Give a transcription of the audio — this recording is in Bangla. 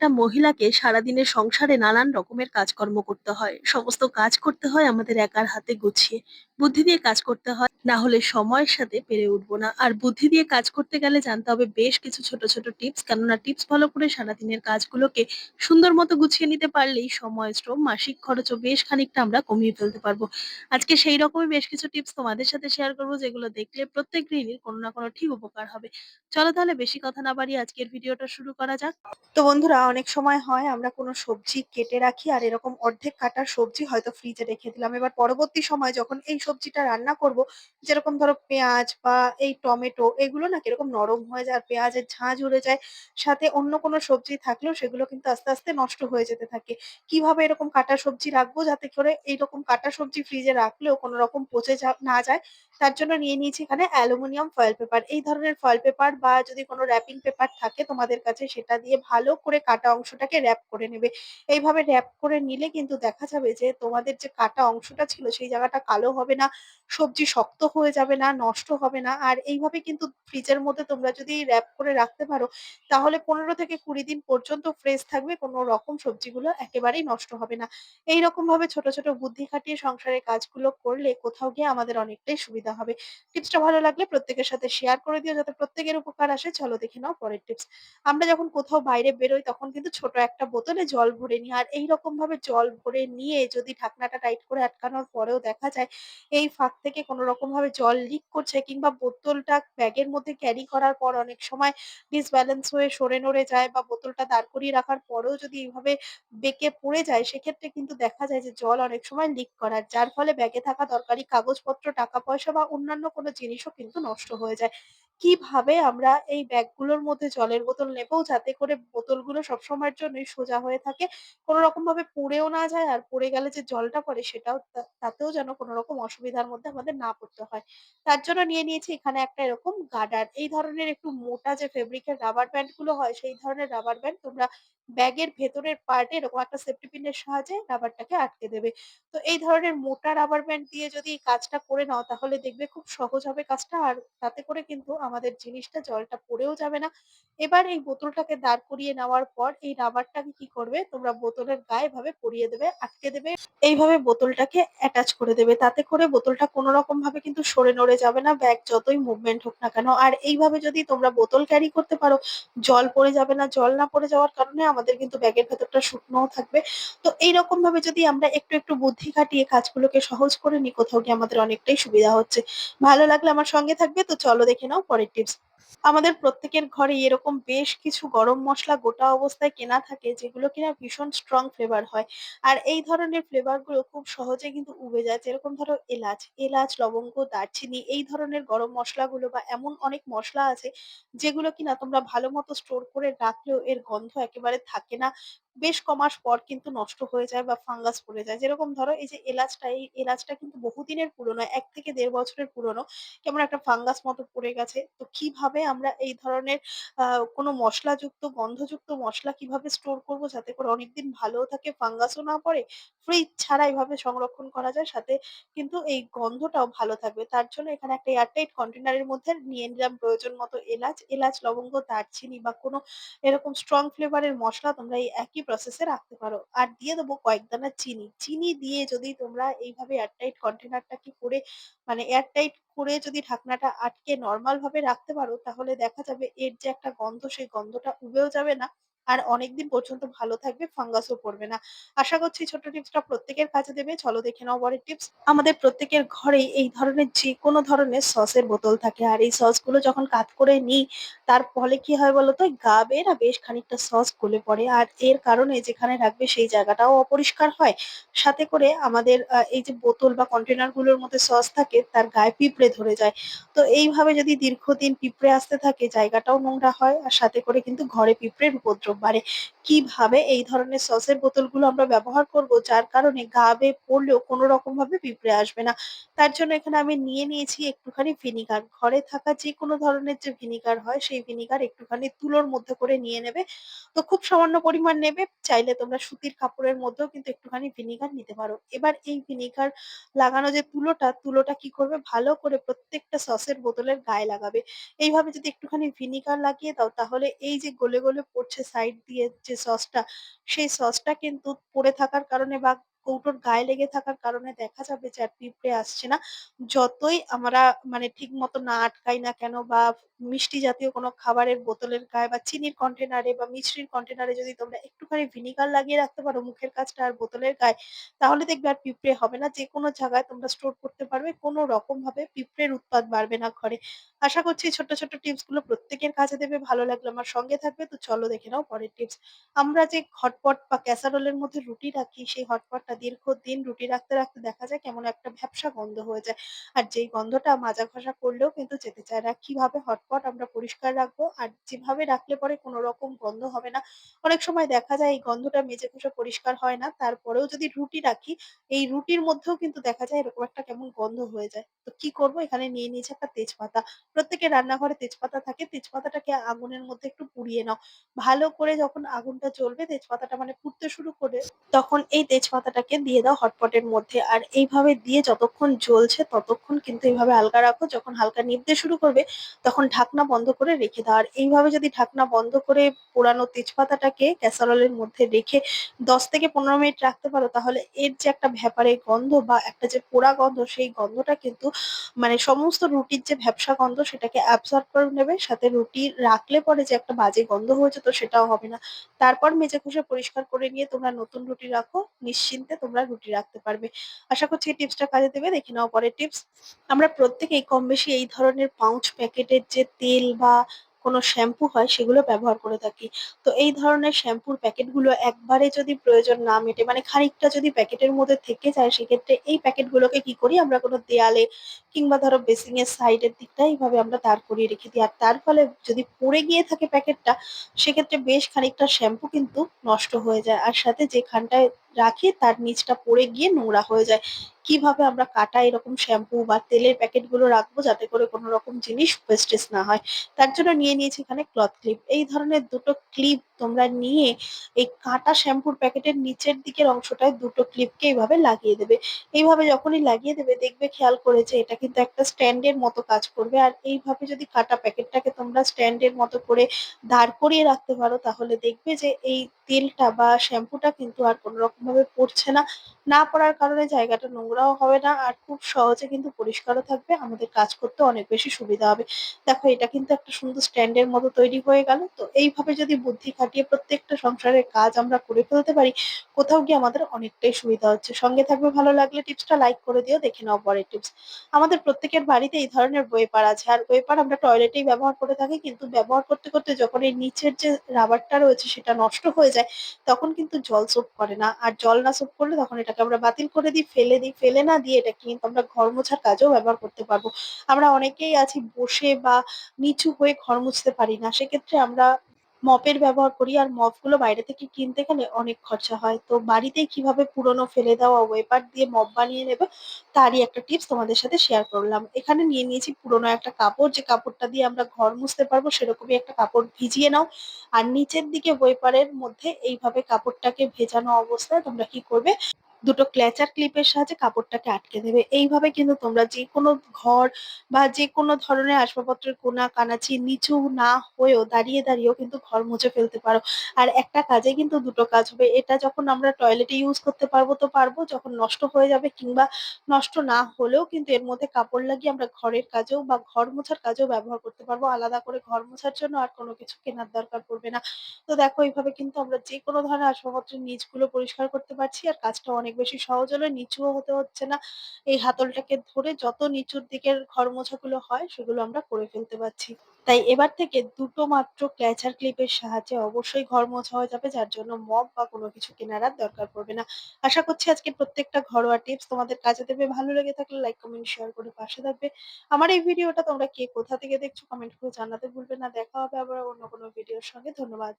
একটা মহিলাকে সারাদিনের সংসারে নানান রকমের কাজকর্ম করতে হয়। সমস্ত কাজ করতে হয় আমাদের একার হাতে গুছিয়ে। বুদ্ধি দিয়ে কাজ করতে হয়, না হলে সময়ের সাথে পেরে উঠবো না। আর বুদ্ধি দিয়ে কাজ করতে গেলে জানতে হবে বেশ কিছু ছোট, ছোট টিপস। কেননা টিপস ফলো করে সারাদিনের কাজগুলোকে সুন্দর মতো গুছিয়ে নিতে পারলেই সময়, শ্রম, মাসিক খরচও বেশ খানিকটা আমরা কমিয়ে ফেলতে পারব। আজকে সেই রকমই বেশ কিছু টিপস তোমাদের সাথে শেয়ার করব যেগুলো দেখলে প্রত্যেক গৃহিণীর কোনো না কোনো ঠিক উপকার হবে। চলো তাহলে বেশি কথা না বাড়িয়ে আজকের ভিডিওটা শুরু করা যাক। তো বন্ধুরা অনেক সময় হয় আমরা কোনো সবজি কেটে রাখি আর এরকম অর্ধেক কাটা সবজি হয়তো ফ্রিজে রেখে দিলাম এবার পরবর্তী সময় যখন এই সবজিটা রান্না করব, যেরকম ধরো পেঁয়াজ বা এই টমেটো এগুলো না কীরকম নরম হয়ে যায় পেঁয়াজের ঝাঁঝ উড়ে যায়, সাথে অন্য কোনো সবজি থাকলেও সেগুলো কিন্তু আস্তে আস্তে নষ্ট হয়ে যেতে থাকে। কীভাবে এরকম কাটা সবজি রাখব যাতে করে এইরকম কাটা সবজি ফ্রিজে রাখলেও কোনো রকম পচে না যায় তার জন্য নিয়ে নিয়েছি এখানে অ্যালুমিনিয়াম ফয়েল পেপার। এই ধরনের ফয়েল পেপার বা যদি কোনো র্যাপিং পেপার থাকে তোমাদের কাছে, সেটা দিয়ে ভালো করে কাটা অংশটাকে র্যাপ করে নেবে। এইভাবে র্যাপ করে নিলে কিন্তু দেখা যাবে যে তোমাদের যে কাটা অংশটা ছিল, সেই জায়গাটা কালো হবে না, সবজি শক্ত হয়ে যাবে না, নষ্ট হবে না। আর এইভাবে কিন্তু ফ্রিজের মধ্যে তোমরা যদি র্যাপ করে রাখতে পারো, তাহলে পনেরো থেকে কুড়ি দিন পর্যন্ত ফ্রেশ থাকবে, কোনো রকম সবজিগুলো একেবারেই নষ্ট হবে না। এই রকম ভাবে ছোট ছোট বুদ্ধি খাটিয়ে সংসারের কাজগুলো করলে কোথাও গিয়ে আমাদের অনেকটাই সুবিধা হবে। টিপসটা ভালো লাগলে প্রত্যেকের সাথে শেয়ার করে দিও যাতে প্রত্যেকের উপকার আসে। চলো দেখে নাও পরের টিপস আমরা যখন কোথাও বাইরে বেরোই তখন কিন্তু ছোট একটা বোতলে জল ভরে নিই। আর এইরকম ভাবে জল ভরে নিয়ে যদি ঢাকনাটা টাইট করে আটকানোর পরেও দেখা যায় এই ফাঁক থেকে কোনো রকম ভাবে জল লিক করছে কিংবা বোতলটা ব্যাগের মধ্যে ক্যারি করার পর অনেক সময় ডিসব্যালেন্স হয়ে সরে নড়ে যায় বা বোতলটা দাঁড় করিয়ে রাখার পরেও যদি এইভাবে বেঁকে পড়ে যায় সেক্ষেত্রে কিন্তু দেখা যায় যে জল অনেক সময় লিক করার। যার ফলে ব্যাগে থাকা দরকারি কাগজপত্র, টাকা পয়সা বা অন্যান্য কোনো জিনিসও কিন্তু নষ্ট হয়ে যায়। কীভাবে আমরা এই ব্যাগগুলোর মধ্যে জলের বোতল নেব যাতে করে বোতলগুলো সবসময়ের জন্যই সোজা হয়ে থাকে, কোনো রকম ভাবে পুড়েও না যায় আর পড়ে গেলে যে জলটা পড়ে সেটাও তাতেও যেন কোনো রকম অসুবিধার মধ্যে আমাদের না পড়তে হয়। তার জন্য নিয়ে নিয়েছি এখানে একটা এরকম গার্ডার। এই ধরনের একটু মোটা যে ফেব্রিকের রাবার ব্যান্ডগুলো হয়, সেই ধরনের রাবার ব্যান্ড তোমরা ব্যাগের ভেতরের পার্টে এরকম একটা সেফটি পিনের সাহায্যে রাবারটাকে আটকে দেবে। তো এই ধরনের মোটা রাবার ব্যান্ড দিয়ে যদি কাজটা করে নাও, তাহলে দেখবে খুব সহজ হবে কাজটা। আর তাতে করে কিন্তু আমাদের জিনিসটা, জলটা পড়েও যাবে না। এবার এই বোতলটাকে দাঁড় করিয়ে নেওয়ার পর এই রাবারটাকে কি করবে? তোমরা বোতলের গায়ে ভাবে পরিয়ে দেবে, আটকে দেবে। এইভাবে বোতলটাকে অ্যাটাচ করে দেবে। তাতে করে বোতলটা কোনো রকম ভাবে কিন্তু সরে নড়ে যাবে না। ব্যাগ যতই মুভমেন্ট হোক না কেন। আর এইভাবে যদি তোমরা বোতল ক্যারি করতে পারো, জল পড়ে যাবে না। জল না পড়ে যাওয়ার কারণে আমাদের কিন্তু ব্যাগের ভেতরটা শুকনোও থাকবে। তো এইরকম ভাবে যদি আমরা একটু একটু বুদ্ধি খাটিয়ে কাজগুলোকে সহজ করে নিই, কোথাও গিয়ে আমাদের অনেকটাই সুবিধা হচ্ছে। ভালো লাগলে আমার সঙ্গে থাকবে। তো চলো দেখে নাও পরের টিপস আমাদের প্রত্যেকের ঘরে এরকম বেশ কিছু গরম মশলা গোটা অবস্থায় কেনা থাকে, যেগুলো কিনা ভীষণ স্ট্রং ফ্লেভার হয়। আর এই ধরনের ফ্লেভারগুলো খুব সহজে কিন্তু উবে যায়। যেরকম ধরো এলাচ এলাচ, লবঙ্গ, দারচিনি, এই ধরনের গরম মশলাগুলো বা এমন অনেক মশলা আছে, যেগুলো কিনা তোমরা ভালো মতো স্টোর করে রাখলেও এর গন্ধ একেবারে থাকে না। বেশ কমাস পর কিন্তু নষ্ট হয়ে যায় বা ফাঙ্গাস পড়ে যায়। যেরকম ধরো এই যে এলাচটা, এই এলাচটা কিন্তু বহুদিনের পুরনো, এক থেকে দেড় বছরের পুরনো, কেমন একটা ফাঙ্গাস মতো পড়ে গেছে। তো কীভাবে আমরা এই ধরনের কোনো মশলাযুক্ত, গন্ধযুক্ত মশলা কীভাবে স্টোর করব যাতে করে অনেকদিন ভালো থাকে ফাঙ্গাসও না পড়ে ফ্রিজ ছাড়া এভাবে সংরক্ষণ করা যায়, সাথে কিন্তু এই গন্ধটাও ভালো থাকবে। তার জন্য এখানে একটা এয়ারটাইট কন্টেনারের মধ্যে নিয়ে নিলাম প্রয়োজন মতো এলাচ। এলাচ, লবঙ্গ, দারচিনি বা কোনো এরকম স্ট্রং ফ্লেভারের মশলা তোমরা এই একই প্রসেসে রাখতে পারো। আর দিয়ে দেবো কয়েক দানা চিনি। চিনি দিয়ে যদি তোমরা এইভাবে এয়ারটাইট কন্টেনারটাকে করে মানে এয়ারটাইট করে যদি ঢাকনাটা আটকে নরমাল ভাবে রাখতে পারো, তাহলে দেখা যাবে এর যে একটা গন্ধ, সেই গন্ধটা উবেও যাবে না। আর অনেকদিন পর্যন্ত ভালো থাকবে, ফাঙ্গাসও পড়বে না। আশা করছি ছোট টিপসটা প্রত্যেকের কাজে দেবে। চলো দেখে নাও পরের টিপস। আমাদের প্রত্যেকের ঘরেই এই ধরনের যে কোনো ধরনের সসের বোতল থাকে। আর এই সসগুলো যখন কাত করে নিই, তার ফলে কি হয় বলতো? গা না বেশ খানিকটা সস গলে পড়ে। আর এর কারণে যেখানে রাখবে সেই জায়গাটাও অপরিষ্কার হয়। সাথে করে আমাদের এই যে বোতল বা কন্টেনারগুলোর মধ্যে সস থাকে, তার গায়ে পিঁপড়ে ধরে যায়। তো এইভাবে যদি দীর্ঘদিন পিঁপড়ে আসতে থাকে, জায়গাটাও নোংরা হয়। আর সাথে করে কিন্তু ঘরে পিঁপড়ের উপদ্রব বাড়ে কীভাবে এই ধরনের সসের বোতলগুলো আমরা ব্যবহার করব? যার কারণে গা বেয়ে পড়লেও কোনো রকম ভাবে পিঁপড়ে আসবে না। তার জন্য এখানে আমি নিয়ে নিয়েছি একটুখানি ভিনিগার। ঘরে থাকা যে কোনো ধরনের যে ভিনিগার হয়, সেই ভিনিগার একটুখানি তুলোর মধ্যে করে নিয়ে নেবে। তো খুব সামান্য পরিমাণ নেবে। চাইলে তোমরা সুতির কাপড়ের মধ্যেও কিন্তু একটুখানি ভিনিগার নিতে পারো। এবার এই ভিনিগার লাগানো যে তুলোটা তুলোটা কি করবে? ভালো করে প্রত্যেকটা সসের বোতলের গায়ে লাগাবে। এইভাবে যদি একটুখানি ভিনিগার লাগিয়ে দাও, তাহলে এই যে গলে গলে পড়ছে সাইড দিয়ে যে সসটা, সেই সসটা কিন্তু পড়ে থাকার কারণে বা কৌটোর গায়ে লেগে থাকার কারণে দেখা যাবে যে আর পিঁপড়ে আসছে না। যতই আমরা মানে ঠিক মতো না আটকাই না কেন বা মিষ্টি জাতীয় কোনো খাবারের বোতলের গায়ে বা চিনির কন্টেনারে বা মিষ্টির কন্টেনারে যদি তোমরা একটুখানি ভিনিগার লাগিয়ে রাখতে পারো মুখের কাছটা আর বোতলের গায়ে, তাহলে দেখবে আর পিঁপড়ে হবে না। যেকোনো জায়গায় তোমরা স্টোর করতে পারবে। কোনো রকমভাবে পিঁপড়ের উৎপাত বাড়বে না ঘরে। আশা করছি ছোট্ট, ছোট্ট টিপসগুলো প্রত্যেকের কাজে দেবে। ভালো লাগলে আমার সঙ্গে থাকবে। তো চলো দেখে নাও পরের টিপস। আমরা যে হটপট বা ক্যাসারোলের মধ্যে রুটি রাখি, সেই হটপটটা দীর্ঘদিন রুটি রাখতে, রাখতে দেখা যায় কেমন একটা ভ্যাপসা গন্ধ হয়ে যায়। আর যেই গন্ধটা মাজা ঘষা করলেও কিন্তু যেতে চায় না। কীভাবে হটপট আমরা পরিষ্কার রাখব আর যেভাবে রাখলে পরে কোনো রকম গন্ধ হবে না। অনেক সময় দেখা যায় এই গন্ধটা মেজে ঘষে পরিষ্কার হয় না। তারপরেও যদি রুটি রাখি, এই রুটির মধ্যেও কিন্তু দেখা যায় এরকম একটা কেমন গন্ধ হয়ে যায়। তো কি করব এখানে নিয়ে নিয়েছি একটা তেজপাতা। প্রত্যেকের রান্নাঘরে তেজপাতা থাকে। তেজপাতাটাকে আগুনের মধ্যে একটু পুড়িয়ে নাও। ভালো করে যখন আগুনটা জ্বলবে তেজপাতাটা মানে পুড়তে শুরু করে, তখন এই তেজপাতাটাকে দিয়ে দাও হটপটের মধ্যে। আর এইভাবে দিয়ে যতক্ষণ জ্বলছে ততক্ষণ কিন্তু এইভাবে হালকা রাখো। যখন হালকা নিভতে শুরু করবে তখন ঢাকনা বন্ধ করে রেখে দাও। আর এইভাবে যদি ঢাকনা বন্ধ করে পোড়ানো তেজপাতাটাকে ক্যাসারোলের মধ্যে রেখে ১০ থেকে ১৫ মিনিট রাখতে পারো, তাহলে এর যে একটা ভ্যাপারে গন্ধ বা একটা যে পোড়া গন্ধ, সেই গন্ধটা কিন্তু মানে সমস্ত রুটির যে ভ্যাপসা গন্ধ, সেটাকে অ্যাবসর্ব করে নেবে। সাথে রুটি রাখলে পরে যে একটা বাজে গন্ধ হয়েছে তো সেটাও হবে না। তারপর মেজে ঘষে পরিষ্কার করে নিয়ে তোমরা নতুন রুটি রাখো। নিশ্চিন্তে তোমরা রুটি রাখতে পারবে। আশা করছি এই টিপসটা কাজে দেবে। দেখে নাও পরের টিপস। আমরা প্রত্যেকেই কম বেশি এই ধরনের পাউচ প্যাকেটের যে তেল বা কোনো শ্যাম্পু হয়, সেগুলো ব্যবহার করে থাকি। তো এই ধরনের শ্যাম্পুর প্যাকেটগুলো একবারে যদি প্রয়োজন না মেটে মানে খানিকটা যদি প্যাকেটের মধ্যে থেকে যায়, সেক্ষেত্রে এই প্যাকেটগুলোকে কি করি, আমরা কোনো দেয়ালে কিংবা ধরো বেসিং এর সাইডের দিকটা এইভাবে আমরা দাঁড় করিয়ে রেখে দিই। আর তার ফলে যদি পড়ে গিয়ে থাকে প্যাকেটটা, সেক্ষেত্রে বেশ খানিকটা শ্যাম্পু কিন্তু নষ্ট হয়ে যায়। আর সাথে যেখানটায় রাখি, তার নিচটা পড়ে গিয়ে নোংরা হয়ে যায়। কীভাবে আমরা কাটা এরকম শ্যাম্পু বা তেলের প্যাকেটগুলো রাখব যাতে করে কোনো রকম জিনিস ওয়েস্টেজ না হয়। তার জন্য নিয়ে নিয়েছি এখানে ক্লথ ক্লিপ। এই ধরনের দুটো ক্লিপ তোমরা নিয়ে এই কাটা শ্যাম্পুর প্যাকেটের নিচের দিকের অংশটায় দুটো ক্লিপকে এইভাবে লাগিয়ে দেবে। এইভাবে যখনই লাগিয়ে দেবে, দেখবে খেয়াল করে যে এটা কিন্তু একটা স্ট্যান্ড এর মতো কাজ করবে। আর এইভাবে যদি কাটা প্যাকেটটাকে তোমরা স্ট্যান্ড এর মতো করে দাঁড় করিয়ে রাখতে পারো, তাহলে দেখবে যে এই তেলটা বা শ্যাম্পুটা কিন্তু আর কোনো রকমভাবে পড়ছে না। না পড়ার কারণে জায়গাটা নোংরাও হবে না আর খুব সহজে কিন্তু পরিষ্কারও থাকবে। আমাদের কাজ করতে অনেক বেশি সুবিধা হবে। দেখো এটা কিন্তু একটা সুন্দর স্ট্যান্ড এর মতো তৈরি হয়ে গেল। তো এইভাবে যদি বুদ্ধি খাটিয়ে প্রত্যেকটা সংসারের কাজ আমরা করে ফেলতে পারি, কোথাও গিয়ে আমাদের অনেকটাই সুবিধা হচ্ছে। সঙ্গে থাকবে ভালো লাগলে টিপসটা লাইক করে দিও। দেখে নাও পরের টিপস। আমাদের প্রত্যেকের বাড়িতে এই ধরনের ওয়েপার আছে। আর ওয়েপার আমরা টয়লেটেই ব্যবহার করে থাকি। কিন্তু ব্যবহার করতে, করতে যখন এই নিচের যে রাবারটা রয়েছে সেটা নষ্ট হয়ে যায়, তখন কিন্তু জল সোপ করে না। আর জল না সোপ করলে তখন এটাকে আমরা বাতিল করে দিই, ফেলে দিই। ফেলে না দিয়ে এটাকে কিন্তু আমরা ঘর মোছার কাজেও ব্যবহার করতে পারব। আমরা অনেকেই আছি বসে বা নিচু হয়ে ঘর মুছতে পারি না। সেক্ষেত্রে আমরা মপের ব্যবহার করি। আর মপগুলো বাইরে থেকে কিনতে গেলে অনেক খরচা হয়। তো বাড়িতেই কীভাবে পুরনো ফেলে দেওয়া ওয়েপার দিয়ে মপ বানিয়ে নেবে তারই একটা টিপস তোমাদের সাথে শেয়ার করলাম। এখানে নিয়ে নিয়েছি পুরনো একটা কাপড় যে কাপড়টা দিয়ে আমরা ঘর মুছতে পারব সেরকমই একটা কাপড় ভিজিয়ে নাও। আর নিচের দিকে ওয়েপারের মধ্যে এইভাবে কাপড়টাকে ভেজানো অবস্থায় তোমরা কি করবে দুটো ক্ল্যাচার ক্লিপের সাহায্যে কাপড়টাকে আটকে দেবে। এইভাবে কিন্তু তোমরা যেকোনো ঘর বা যেকোনো ধরনের আসবাবপত্রের কোনা কানাচি নিচু না হয়েও দাঁড়িয়ে, দাঁড়িয়েও কিন্তু ঘর মুছে ফেলতে পারো। আর একটা কাজে কিন্তু দুটো কাজ হবে। এটা যখন আমরা টয়লেটে ইউজ করতে পারব তো পারব। যখন নষ্ট হয়ে যাবে কিংবা নষ্ট না হলেও কিন্তু এর মধ্যে কাপড় লাগিয়ে আমরা ঘরের কাজেও বা ঘর মোছার কাজেও ব্যবহার করতে পারব। আলাদা করে ঘর মোছার জন্য আর কোনো কিছু কেনার দরকার পড়বে না। তো দেখো এইভাবে কিন্তু আমরা যেকোনো ধরনের আসবাবপত্রের নিচগুলো পরিষ্কার করতে পারছি। আর কাজটা অনেক বেশি সহজ হলো। নিচুও হতে হচ্ছে না। এই হাতলটাকে ধরে যত নিচুর দিকের ঘর মোছাগুলো হয় সেগুলো আমরা করে ফেলতে পারছি। তাই এবার থেকে দুটো মাত্র ক্ল্যাচার ক্লিপের সাহায্যে অবশ্যই ঘর মোছা হয়ে যাবে যার জন্য মপ বা কোনো কিছু কেনার আর দরকার পড়বে না। আশা করছি আজকে প্রত্যেকটা ঘরোয়া টিপস তোমাদের কাজে দেবে। ভালো লেগে থাকলে লাইক, কমেন্ট, শেয়ার করে পাশে থাকবে। আমার এই ভিডিওটা তোমরা কে কোথা থেকে দেখছ কমেন্ট করে জানাতে ভুলবে না। দেখা হবে আবার অন্য কোনো ভিডিওর সঙ্গে। ধন্যবাদ।